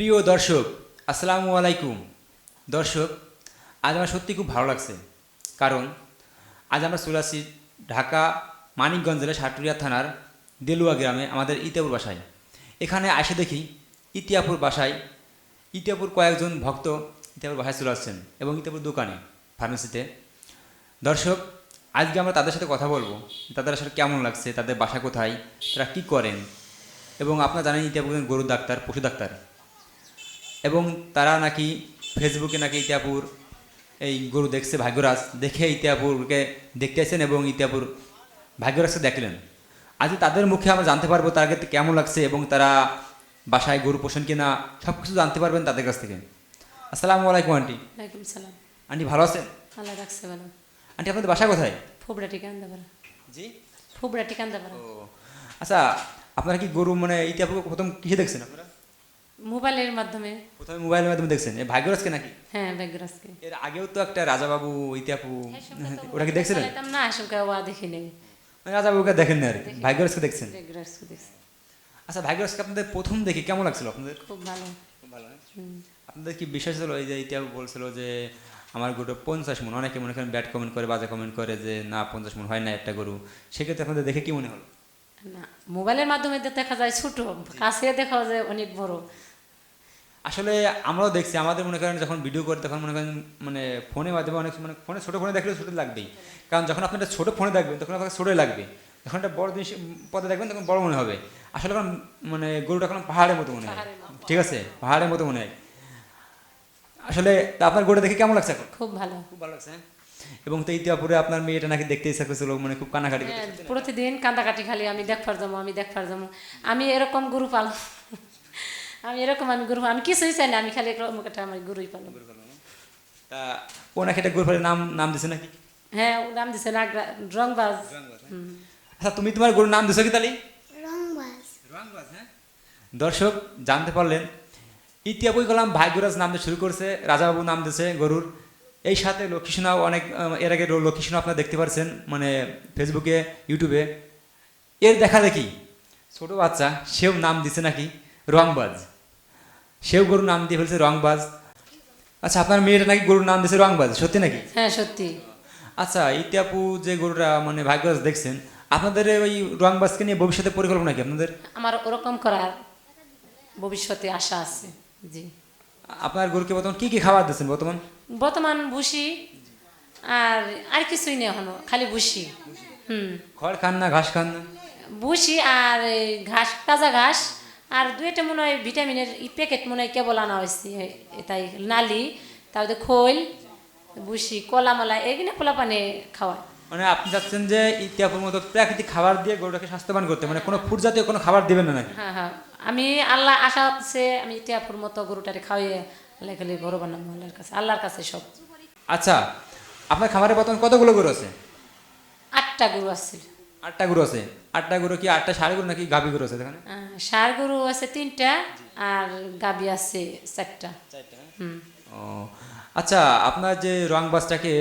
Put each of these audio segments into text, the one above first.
প্রিয় দর্শক, আসসালামু আলাইকুম। দর্শক, আজ আমার সত্যি খুব ভালো লাগছে। কারণ, আজ আমরা চলে আসছি ঢাকা, মানিকগঞ্জ জেলার সাটুরিয়া থানার দেলুয়া গ্রামে আমাদের ইতিয়াপুর বাসায়। এখানে আসে দেখি ইতিয়াপুর বাসায় ইতিয়াপুর কয়েকজন ভক্ত ইতিয়াপুর বাসায় চলে আসছেন এবং ইতিয়াপুর দোকানে, ফার্মেসিতে। দর্শক, আজকে আমরা তাদের সাথে কথা বলব, তাদের আসলে কেমন লাগছে, তাদের বাসা কোথায়, তারা কী করেন, এবং আপনারা জানেন ইতিয়াপুর গরুর ডাক্তার, পশু ডাক্তার। এবং তারা নাকি ফেসবুকে নাকি ইতিহাপুর এই গরু দেখছে ভাগ্যরাজ দেখে ইতিহাপুরকে দেখতে এবং ইতিহাপুর ভাগ্যরাজকে দেখলেন। আজ তাদের মুখে আমরা জানতে পারব তাদের কেমন লাগছে এবং তারা বাসায় গরু পোষণ কিনা সব কিছু জানতে পারবেন তাদের কাছ থেকে। আসসালামু আলাইকুম আন্টি। সালাম। আন্টি ভালো আছেন? আল্লাহ রাখছে ভালো। আন্টি আপনাদের বাসা কোথায়? জি? ও আচ্ছা আপনারা কি গরু মানে ইতিহাপুর প্রথম কিসে দেখছেন আপনারা? মোবাইলের মাধ্যমে। প্রথমে মোবাইলের মাধ্যমে দেখছেন? এই ভাগ্যরাজকে নাকি? হ্যাঁ ব্যাগরাজকে এর আগেও তো একটা রাজাবাবু ইতিয়াপু ওটা কি দেখছিলেন? না আসমকা ওয়া দেখি নেই। মানে রাজাবাবুকে দেখেন না আর কি ভাগ্যরাজকে দেখছেন? ব্যাগরাজকে দেখছি। আচ্ছা ভাগ্যরাজকে আপনাদের প্রথম দেখে কেমন লাগছিল আপনাদের? খুব ভালো। খুব ভালো হুম। আপনাদের কি বিশ্বাস ছিল এই যে ইতিয়াপু বলছিল যে আমার গরুটা পঞ্চাশ মন। অনেকে মনে করেন ব্যাড কমেন্ট করে বাজে কমেন্ট করে যে না পঞ্চাশ মন হয় না একটা গরু। সেক্ষেত্রে আপনাদের দেখে কি মনে হলো? না মোবাইলের মাধ্যমে দেখা যায় ছোট কাছে দেখা যায় অনেক বড়। আসলে আমরাও দেখছি আমাদের মনে করেন যখন ভিডিও করে তখন মনে করেন মানে ফোনের মাধ্যমে অনেক মানে ফোনে ছোটো ফোনে দেখলে ছোটো লাগবেই। কারণ যখন আপনি একটা ছোটো ফোনে দেখবেন তখন আপনাকে ছোটোই লাগবে। যখন একটা বড় জিনিস পদে দেখবেন তখন বড় মনে হবে। আসলে এখন মানে গরুটা এখন পাহাড়ের মতো মনে হয়। ঠিক আছে? পাহাড়ের মতো মনে হয়। আসলে আপনার গরুটা দেখে কেমন লাগছে খুব ভালো। খুব ভালো লাগছে হ্যাঁ? এবং তো ইতিহাপুরে আপনার মেয়েটা নাকি দেখতে ইচ্ছা করছিল মানে খুব কানাকাটি হ্যাঁ। প্রতিদিন কান্দাকাটি খালি আমি দেখবার যাব আমি দেখবার যাব। আমি এরকম গরু পাল আমি এরকম আমি গুরু আমি কিছুই চাই না আমি খালি এরকম একটা আমার গরুই পালাম তা ও নাকি একটা গরু পালে নাম নাম দিছে নাকি? হ্যাঁ ও নাম দিছে না রংবাজ। হুম। আচ্ছা তুমি তোমার গরুর নাম দিছো কি তালি? রংবাজ। রংবাজ হ্যাঁ। দর্শক জানতে পারলেন ইতিহাবই কলাম ভাগ্যরাজ নাম দিয়ে শুরু করছে রাজাবাবু নাম দিয়েছে গরুর। এই সাথে লক্ষ্মীসোনাও অনেক এর আগে লক্ষ্মীসোনা আপনারা দেখতে পারছেন মানে ফেসবুকে ইউটিউবে। এর দেখা দেখি ছোট বাচ্চা সেও নাম দিছে নাকি? রংবাজ। সেও গরুর নাম দিয়ে ফেলছে রংবাজ। আচ্ছা আপনার মেয়েটা নাকি গরুর নাম দিয়েছে রংবাজ সত্যি নাকি? হ্যাঁ সত্যি। আচ্ছা ইতিহাপু যে গরুটা মানে ভাগ্যরাজ দেখছেন আপনাদের ওই রংবাজকে নিয়ে ভবিষ্যতে পরিকল্পনা কি আপনাদের? আমার ওরকম করার ভবিষ্যতে আশা আছে জি। আপনার গরুকে বর্তমান কি কি খাবার দিচ্ছেন বর্তমান? বর্তমান ভুসি আর আর কিছুই নেই এখনও খালি ভুসি। হুম। খড় খান না ঘাস খান না? ভুসি আর ঘাস তাজা ঘাস। আর দুইটা মনে হয় ভিটামিনের প্যাকেট মনে হয় কেবল আনা হয়েছে তাই নালি তারপরে খোল বুসি কলা মলা এগুলো পোলা পানে খাওয়ায়। মানে আপনি চাচ্ছেন যে ইতিহাপুর মতো প্রাকৃতিক খাবার দিয়ে গরুটাকে স্বাস্থ্যবান করতে মানে কোনো ফুড জাতীয় কোনো খাবার দিবেন না নাকি? হ্যাঁ হ্যাঁ। আমি আল্লাহ আশা হচ্ছে আমি টিয়াপুর মতো গরুটারে খাওয়াইয়ে আল্লাহ খালি বড় বানাবো আল্লাহর কাছে আল্লাহর কাছে সব। আচ্ছা আপনার খামারে বর্তমান কতগুলো গরু আছে? আটটা গরু আসছিল আটটা গরু আছে। আটটা গরু কি আটটা সাড়ে গরু নাকি গাভী গরু আছে এখানে? আহ, ষাঁড় গরু আছে তিনটা আর গাবি আছে চারটা। হুম। ও আচ্ছা আপনার যে রংবাসটাকে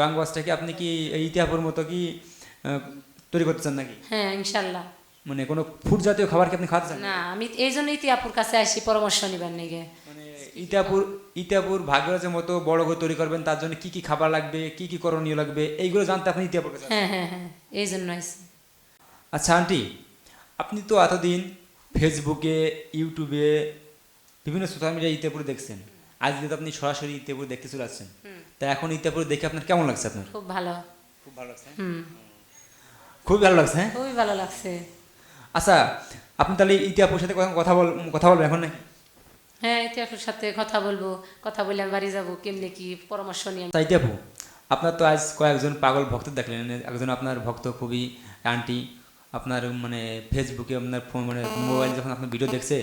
রংবাসটাকে আপনি কি এই ইতিহাপুর মতো কি তৈরি করতে চান নাকি? হ্যাঁ ইনশাল্লাহ। মানে কোনো ফুড জাতীয় খাবার কি আপনি খাওয়াতে চান? না আমি এই জন্যই টিয়াপুর কাছে আসি পরামর্শ নিবার নিগে ইতাপুর ইতাপুর ভাগ্যরাজের মতো বড় করে তৈরি করবেন তার জন্য কি কি খাবার লাগবে কি কি করণীয় লাগবে এইগুলো জানতে আপনি ইতিহাপুর হ্যাঁ হ্যাঁ হ্যাঁ এই জন্য আচ্ছা আন্টি আপনি তো এতদিন ফেসবুকে ইউটিউবে বিভিন্ন সোশ্যাল মিডিয়া ইতিহাপুর দেখছেন। আজকে তো আপনি সরাসরি ইতিহাপুর দেখতে চলে আসছেন। তা এখন ইতিহাপুর দেখে আপনার কেমন লাগছে আপনার? খুব ভালো। খুব ভালো লাগছে। হুম। খুব ভালো লাগছে হ্যাঁ? খুবই ভালো লাগছে। আচ্ছা আপনি তাহলে ইতিহাপুর সাথে কথা বল কথা বলবেন এখন নাকি? হ্যাঁ সাথে কথা বলব। কথা বলে আমি বাড়ি যাব। কেমনে কি পরামর্শ নিয়ে তাই আপনার তো আজ কয়েকজন পাগল ভক্ত দেখলেন। একজন আপনার ভক্ত খুবই আন্টি আপনার মানে ফেসবুকে আপনার ফোন মানে মোবাইল যখন আপনার ভিডিও দেখছে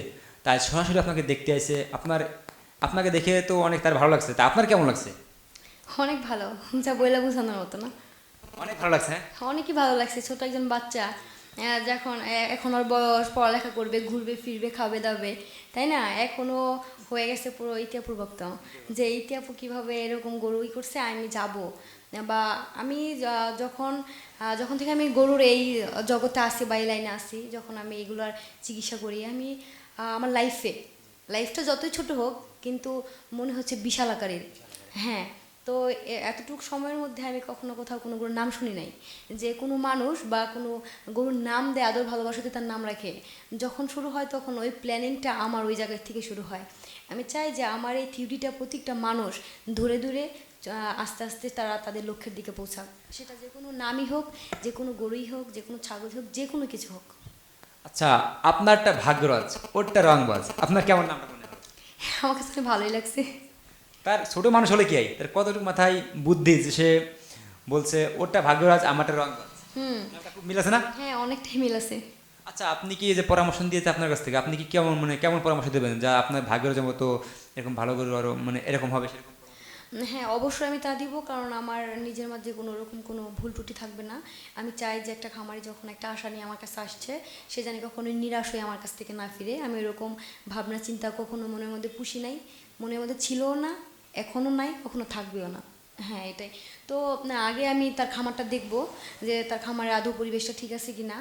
তাই সরাসরি আপনাকে দেখতে আসে। আপনার আপনাকে দেখে তো অনেক তার ভালো লাগছে। তা আপনার কেমন লাগছে? অনেক ভালো। যা বইলা বোঝানোর মতো না। অনেক ভালো লাগছে হ্যাঁ? অনেকই ভালো লাগছে। ছোট একজন বাচ্চা। যখন এখন ওর বয়স, পড়ালেখা করবে, ঘুরবে, ফিরবে, খাবে, দাবে, তাই না? এখনও হয়ে গেছে পুরো ইতিহাপুর ভক্ত যে ইতিহাপু কীভাবে এরকম গরু ই করছে, আমি যাব। বা আমি যখন যখন থেকে আমি গরুর এই জগতে আসি, বা এই লাইনে আসি, যখন আমি এগুলোর চিকিৎসা করি, আমি আমার লাইফে লাইফটা যতই ছোট হোক, কিন্তু মনে হচ্ছে বিশাল আকারের। হ্যাঁ। তো এতটুকু সময়ের মধ্যে আমি কখনো কোথাও কোনো গরুর নাম শুনি নাই। যে কোনো মানুষ বা কোনো গরুর নাম দেয় আদর ভালোবাসাতে তার নাম রাখে। যখন শুরু হয় তখন ওই প্ল্যানিংটা আমার ওই জায়গা থেকে শুরু হয়। আমি চাই যে আমার এই থিওরিটা প্রত্যেকটা মানুষ ধরে ধরে আস্তে আস্তে তারা তাদের লক্ষ্যের দিকে পৌঁছাক। সেটা যে কোনো নামই হোক যে কোনো গরুই হোক যে কোনো ছাগল হোক যে কোনো কিছু হোক। আচ্ছা আপনারটা ভাগ্যরাজ ওরটা রংবাজ। আপনার কেমন নামটা মনে হয়? আমার কাছে ভালোই লাগছে। তার ছোট মানুষ হলে কি হয়? তার কতটুকু মাথায় বুদ্ধি যে সে বলছে ওটা ভাগ্যরাজ আমারটা রংবাজ হুম। মিল আছে না? হ্যাঁ অনেকটাই মিল আছে। আচ্ছা আপনি কি এই যে পরামর্শ দিয়েছে আপনার কাছ থেকে আপনি কি কেমন মানে কেমন পরামর্শ দেবেন যা আপনার ভাগ্যের মতো এরকম ভালো করে আরও মানে এরকম হবে সেরকম? হ্যাঁ অবশ্যই আমি তা দিব কারণ আমার নিজের মধ্যে কোনো রকম কোনো ভুল ত্রুটি থাকবে না। আমি চাই যে একটা খামারি যখন একটা আশা নিয়ে আমার কাছে আসছে সে জানি কখনো নিরাশ হয়ে আমার কাছ থেকে না ফিরে। আমি এরকম ভাবনা চিন্তা কখনো মনের মধ্যে পুষি নাই। মনের মধ্যে ছিলও না এখনও নাই, কখনো থাকবেও না। হ্যাঁ এটাই। তো আগে আমি তার খামারটা দেখব যে তার খামারের আদৌ পরিবেশটা ঠিক আছে কি না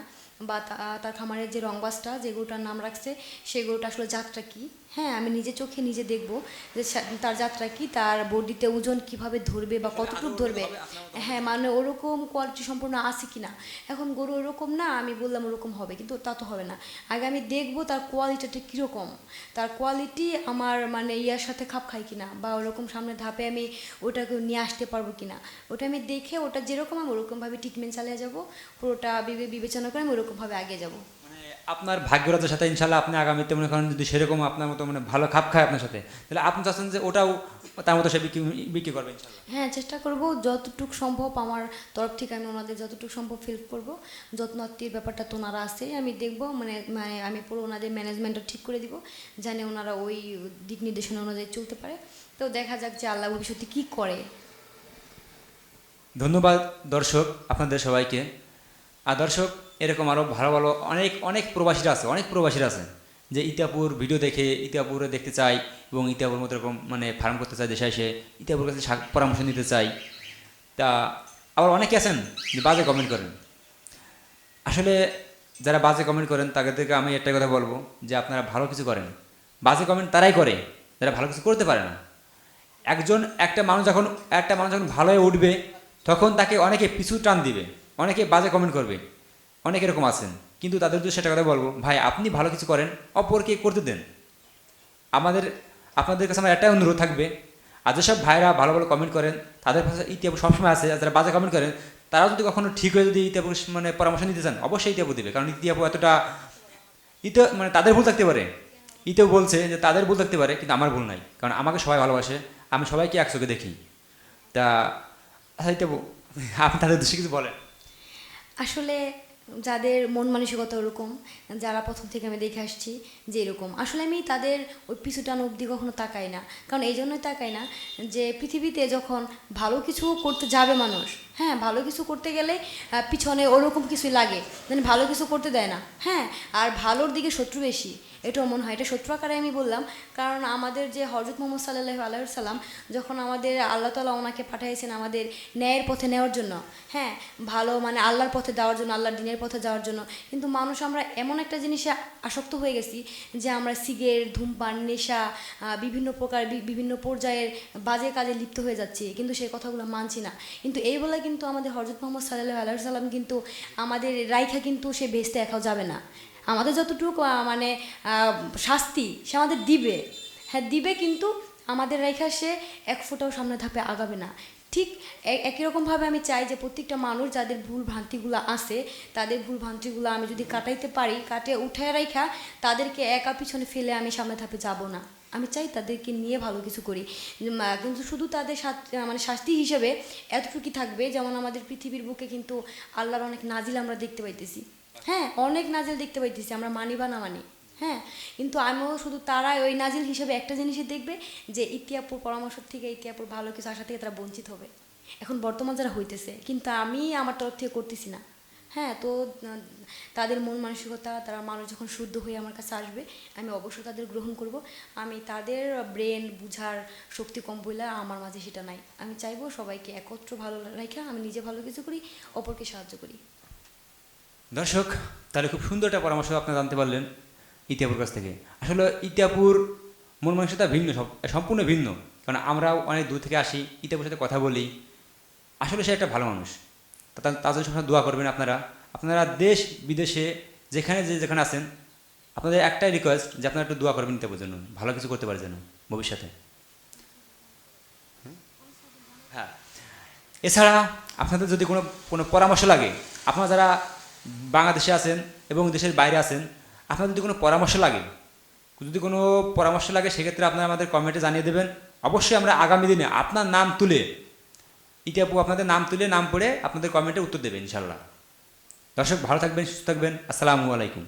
বা তার খামারের যে রংবাসটা যে গরুটার নাম রাখছে সেই গরুটা আসলে জাতটা কি। হ্যাঁ আমি নিজে চোখে নিজে দেখব যে তার যাত্রা কি তার বডিতে ওজন কীভাবে ধরবে বা কতটুকু ধরবে। হ্যাঁ মানে ওরকম কোয়ালিটি সম্পূর্ণ আছে কি না এখন গরু ওরকম না আমি বললাম ওরকম হবে কিন্তু তা তো হবে না। আগে আমি দেখব তার কোয়ালিটিটা কীরকম। তার কোয়ালিটি আমার মানে ইয়ার সাথে খাপ খায় কিনা বা ওরকম সামনে ধাপে আমি ওটাকে নিয়ে আসতে পারব কিনা। ওটা আমি দেখে ওটা যেরকম আমি ওরকমভাবে ট্রিটমেন্ট চালিয়ে যাব পুরোটা বিবে- বিবেচনা করে আমি ওরকমভাবে আগে যাব। মানে আপনার ভাগ্যরাজের সাথে ইনশাল্লাহ আপনি আগামীতে মনে করেন যদি সেরকম আপনার মতো মানে ভালো খাপ খায় আপনার সাথে তাহলে আপনি চাচ্ছেন যে ওটাও তার মতো সে বিক্রি বিক্রি করবে হ্যাঁ চেষ্টা করব যতটুকু সম্ভব আমার তরফ থেকে আমি ওনাদের যতটুকু সম্ভব হেল্প করব। যত্নার্থীর ব্যাপারটা তো ওনারা আছে আমি দেখব মানে মানে আমি পুরো ওনাদের ম্যানেজমেন্টটা ঠিক করে দিব জানি ওনারা ওই দিক নির্দেশনা অনুযায়ী চলতে পারে। তো দেখা যাক যে আল্লাহ ভবিষ্যতে কী করে। ধন্যবাদ দর্শক আপনাদের সবাইকে। আর দর্শক এরকম আরও ভালো ভালো অনেক অনেক প্রবাসীরা আছে, অনেক প্রবাসীরা আছে যে ইতাপুর ভিডিও দেখে ইতাপুরে দেখতে চাই এবং ইতাপুর মতো এরকম মানে ফার্ম করতে চায় দেশে এসে ইতাপুর কাছে পরামর্শ নিতে চাই তা আবার অনেকে আছেন যে বাজে কমেন্ট করেন। আসলে যারা বাজে কমেন্ট করেন তাদেরকে আমি একটা কথা বলব যে আপনারা ভালো কিছু করেন। বাজে কমেন্ট তারাই করে, যারা ভালো কিছু করতে পারে না। একজন, একটা মানুষ যখন, একটা মানুষ যখন ভালো হয়ে উঠবে, তখন তাকে অনেকে পিছু টান দিবে, অনেকে বাজে কমেন্ট করবে। অনেক এরকম আছেন। কিন্তু তাদের যদি সেটা কথা বলব। ভাই, আপনি ভালো কিছু করেন, অপরকে করতে দেন। আমাদের, আপনাদের কাছে আমার একটাই অনুরোধ থাকবে, আর যেসব ভাইরা ভালো ভালো কমেন্ট করেন, তাদের কাছে ইতিহাস সবসময় আছে যারা বাজে কমেন্ট করেন, তারাও যদি কখনো ঠিক হয়ে যদি ইতিহাস মানে পরামর্শ নিতে চান, অবশ্যই ইতিহাস দেবে। কারণ ইতিহাস এতটা, ইতে মানে তাদের ভুল থাকতে পারে। ইতেও বলছে যে তাদের ভুল থাকতে পারে, কিন্তু আমার ভুল নাই। কারণ আমাকে সবাই ভালোবাসে, আমি সবাইকে একসঙ্গে দেখি। তা আচ্ছা ইতেবু আপনি তাদের দোষে কিছু বলেন। আসলে যাদের মন মানসিকতা ওরকম, যারা প্রথম থেকে আমি দেখে আসছি যে এরকম। আসলে আমি তাদের ওই পিছুটান অবধি কখনো তাকাই না। কারণ এই জন্যই তাকাই না যে পৃথিবীতে যখন ভালো কিছু করতে যাবে মানুষ হ্যাঁ ভালো কিছু করতে গেলে পিছনে ওরকম কিছুই লাগে মানে ভালো কিছু করতে দেয় না হ্যাঁ আর ভালোর দিকে শত্রু বেশি। এটাও মনে হয়, এটা শত্রু আকারে আমি বললাম। কারণ আমাদের যে হজরত মোহাম্মদ সাল্লাহ আলাইসাল্লাম যখন আমাদের আল্লাহ তালা ওনাকে পাঠিয়েছেন আমাদের ন্যায়ের পথে নেওয়ার জন্য হ্যাঁ ভালো মানে আল্লাহর পথে দেওয়ার জন্য, আল্লাহর দিনের পথে যাওয়ার জন্য, কিন্তু মানুষ আমরা এমন একটা জিনিসে আসক্ত হয়ে গেছি যে আমরা সিগারেট, ধূমপান, নেশা বিভিন্ন প্রকার বিভিন্ন পর্যায়ের বাজে কাজে লিপ্ত হয়ে যাচ্ছি, কিন্তু সেই কথাগুলো মানছি না। কিন্তু এই বলে কিন্তু আমাদের হজরত মোহাম্মদ সাল্লাহ আলাইসাল্লাম কিন্তু আমাদের রাইখা কিন্তু সে বেচতে একাও যাবে না। আমাদের যতটুকু মানে শাস্তি সে আমাদের দিবে। হ্যাঁ দিবে কিন্তু আমাদের রেখা সে এক ফোঁটাও সামনে ধাপে আগাবে না। ঠিক একই রকমভাবে আমি চাই যে প্রত্যেকটা মানুষ যাদের ভুল ভ্রান্তিগুলো আছে, তাদের ভুল ভ্রান্তিগুলো আমি যদি কাটাইতে পারি, কাটে উঠে রাখা, তাদেরকে একা পিছনে ফেলে আমি সামনে ধাপে যাব না। আমি চাই তাদেরকে নিয়ে ভালো কিছু করি। কিন্তু শুধু তাদের মানে শাস্তি হিসেবে এতটুকুই থাকবে, যেমন আমাদের পৃথিবীর বুকে কিন্তু আল্লাহর অনেক নাজিল আমরা দেখতে পাইতেছি। হ্যাঁ অনেক নাজিল দেখতে পাইতেছি, আমরা মানি বা না মানি। হ্যাঁ কিন্তু আমিও শুধু তারাই ওই নাজিল হিসেবে একটা জিনিসই দেখবে যে ইতিয়াপুর পরামর্শ থেকে ইতিয়াপুর ভালো কিছু আসা থেকে তারা বঞ্চিত হবে। এখন বর্তমান যারা হইতেছে, কিন্তু আমি আমার তরফ থেকে করতেছি না। হ্যাঁ তো তাদের মন মানসিকতা, তারা মানুষ যখন শুদ্ধ হয়ে আমার কাছে আসবে, আমি অবশ্যই তাদের গ্রহণ করব। আমি তাদের ব্রেন বুঝার শক্তি কম বইলে আমার মাঝে সেটা নাই। আমি চাইব সবাইকে একত্র ভালো রেখে আমি নিজে ভালো কিছু করি, অপরকে সাহায্য করি। দর্শক, তাহলে খুব সুন্দর একটা পরামর্শ আপনারা জানতে পারলেন ইতিহাপুর কাছ থেকে। আসলে ইতিহাপুর মন মানসিকতা ভিন্ন সম্পূর্ণ ভিন্ন। কারণ আমরাও অনেক দূর থেকে আসি ইতিহাপুর সাথে কথা বলি। আসলে সে একটা ভালো মানুষ। তার জন্য সবসময় দোয়া করবেন আপনারা। আপনারা দেশ, বিদেশে, যেখানে যে যেখানে আছেন, আপনাদের একটাই রিকোয়েস্ট যে আপনারা একটু দোয়া করবেন ইতিহাসের জন্য। ভালো কিছু করতে পারে যেন ভবিষ্যতে। হ্যাঁ। এছাড়া আপনাদের যদি কোনো কোনো পরামর্শ লাগে, আপনারা যারা বাংলাদেশে আছেন এবং দেশের বাইরে আছেন, আপনার যদি কোনো পরামর্শ লাগে, যদি কোনো পরামর্শ লাগে, সেক্ষেত্রে আপনারা আমাদের কমেন্টে জানিয়ে দেবেন। অবশ্যই আমরা আগামী দিনে আপনার নাম তুলে, ইতিহাপু আপনাদের নাম তুলে, নাম পড়ে আপনাদের কমেন্টে উত্তর দেবেন ইনশাল্লাহ দর্শক, ভালো থাকবেন, সুস্থ থাকবেন। আসসালামু আলাইকুম।